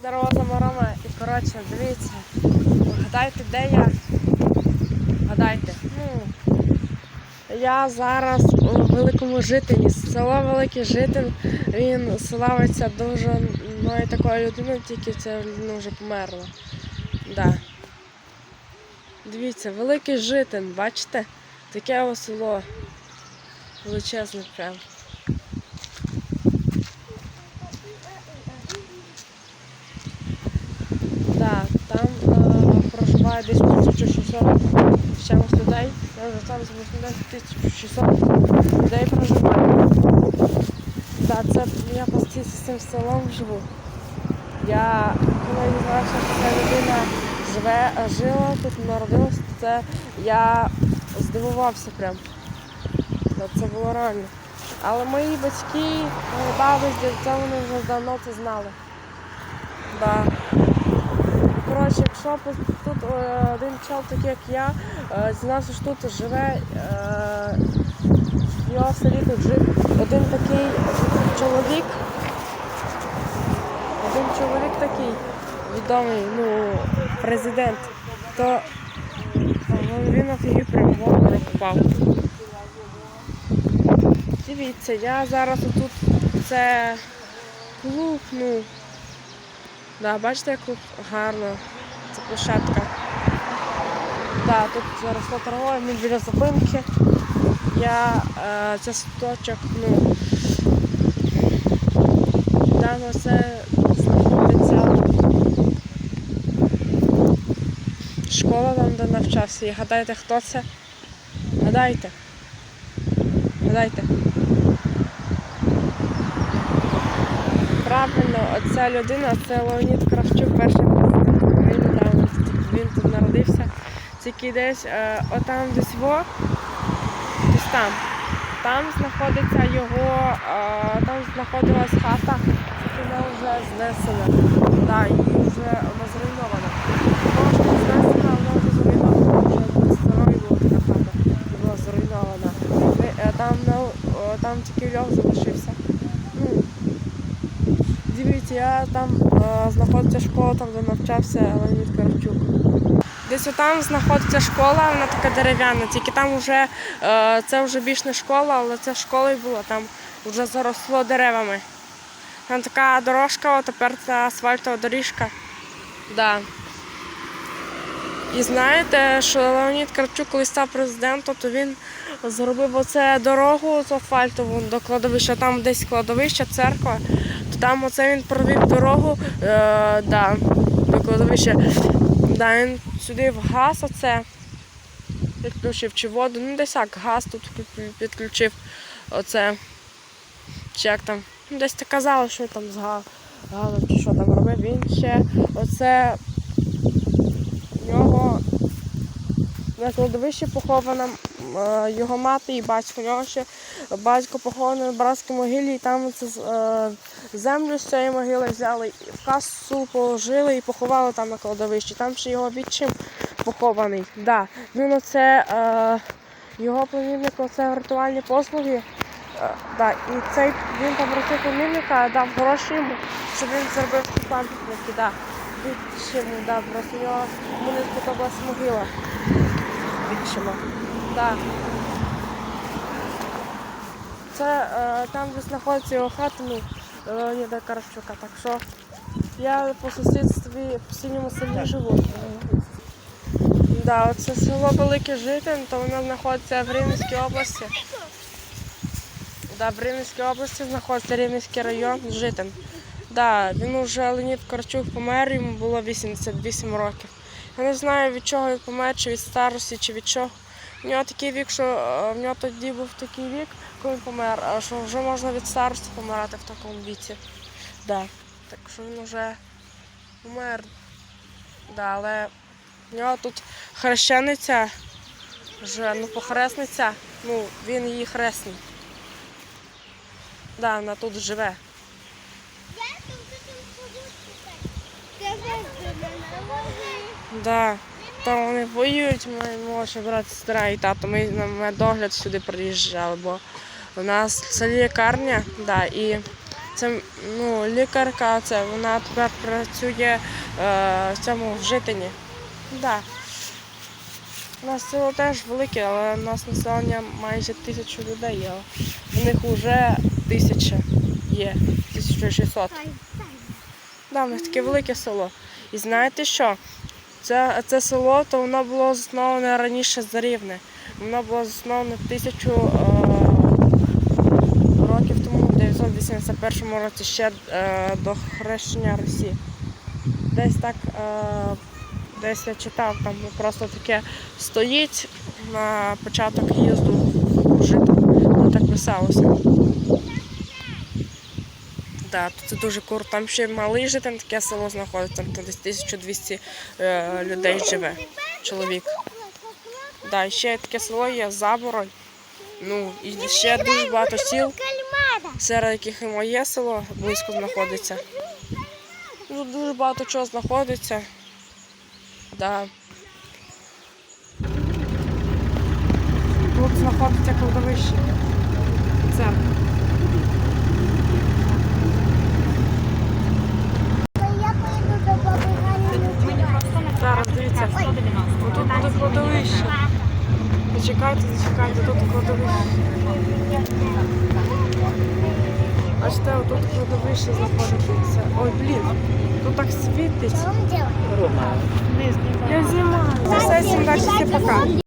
Здорово, Заморома. І коротше, дивіться. Гадайте, де я? Гадайте. Ну, я зараз у великому житині. Село Великий Житин. Він славиться дуже мною такою людиною, тільки ця людина вже померла. Да. Дивіться, великий житин, бачите? Таке ось село. Величезне прям. Да, там е, проживає десь 1600 з людей. Я вже там з 1600 людей проживає. Да, це я по цим цим селом живу. Я коли дізнався, що ця людина живе, жила тут, народилась, це я здивувався прям. Це було реально. Але мої батьки, мої бабусь, це вони вже давно це знали. Да. Якщо тут е, один чел, такий як я, е, дізнався, що тут живе, е, в селі тут жив один такий чоловік, один чоловік такий відомий, ну, президент, то він на тоді прям в обморок впав. Дивіться, я зараз отут це клуб, ну. Да, бачите, як гарно. Це площадка. Да, тут заросло травою, ми біля зупинки. Я е, це сточок, ну там оце знаходиться школа там, де навчався. І гадайте, хто це? Гадайте. Гадайте. Правильно, оця людина це Леонід Кравчук, перший він, тут- народився. Тільки десь е, отам десь во, десь там. Там знаходиться його, е, там знаходилась хата, вона вже знесена. Да, і вже вона зруйнована. Знесена, вона вже хата, була зруйнована. Е, Там, там тільки льох залишився. Ну, Дивіться, я там знаходиться школа, там де навчався Леонід Карчук. Десь там знаходиться школа, вона така дерев'яна, тільки там вже е, це вже більш не школа, але це школа і була, там вже заросло деревами. Там така дорожка, а тепер це асфальтова доріжка. Да. І знаєте, що Леонід Карчук, коли став президентом, то він зробив оце дорогу з асфальтову до кладовища, там десь кладовище, церква, то там оце він провів дорогу е, да, до кладовища. Да, він сюди в газ оце підключив чи воду, ну десь як газ тут підключив оце. Чи як там. Ну, десь ти казали, що там з га- газом чи що там робив. Він ще оце в нього на кладовищі похована його мати і батько. Нього ще батько похований на братській могилі, і там це, е, землю з цієї могили взяли, в касу положили і поховали там на кладовищі. Там ще його відчим похований. Да. Він оце, е, його племінник оце ритуальні послуги. Е, да. І цей він попросив племінника, дав гроші йому, щоб він зробив ці пам'ятники. Да. Відчиму, да, просто в нього йому не могила. Відчима. Да. Це е, там, де знаходиться його хата, ну, Леоніда Карчука. Так що я по сусідстві в синьому селі живу. Да, це село Велике Житин, то воно знаходиться в Рівненській області. Да, в Рівненській області знаходиться Рівненський район Житин. Да, він уже Леонід Карчук помер, йому було 88 років. Я не знаю від чого він помер, чи від старості, чи від чого. У нього такий вік, що е, в нього тоді був такий вік, коли він помер, а що вже можна від старості помирати в такому віці. Да. Так що він вже помер. Да, але в нього тут хрещениця, вже, ну, похресниця, ну, він її хресний. Да, вона тут живе. Да. То вони воюють, мої молодший брат, сестра і тато. Ми на медогляд сюди приїжджали, бо у нас селі лікарня, да, і Це ну, лікарка, це вона тепер працює е, в цьому в житині. Да. У нас село теж велике, але у нас населення майже тисячу людей, а в них вже тисяча є, 1600. Да, в них таке велике село. І знаєте що? Це, це село, то воно було засноване раніше за рівне. Воно було засноване тисячу е, років тому, в 981 році, ще е, до хрещення Росії. Десь так, е, десь я читав, там просто таке стоїть на початок їзду жити. Ну так писалося. Да, це дуже круто. Там ще малий житин, таке село знаходиться, там десь 1200 е, людей живе, чоловік. Да, ще таке село є Забороль. Ну, і ще дуже багато сіл, серед яких і моє село близько знаходиться. Ну, дуже багато чого знаходиться. Да. Тут знаходиться кладовище. Церква. Я поїду до баби Галі. Зараз дивіться. Тут буде кладовище. Зачекайте, зачекайте, тут кладовище. Бачите, отут кладовище знаходиться. Ой, блін, тут так світить. Рома. Я знімаю. Все, всім всім пока.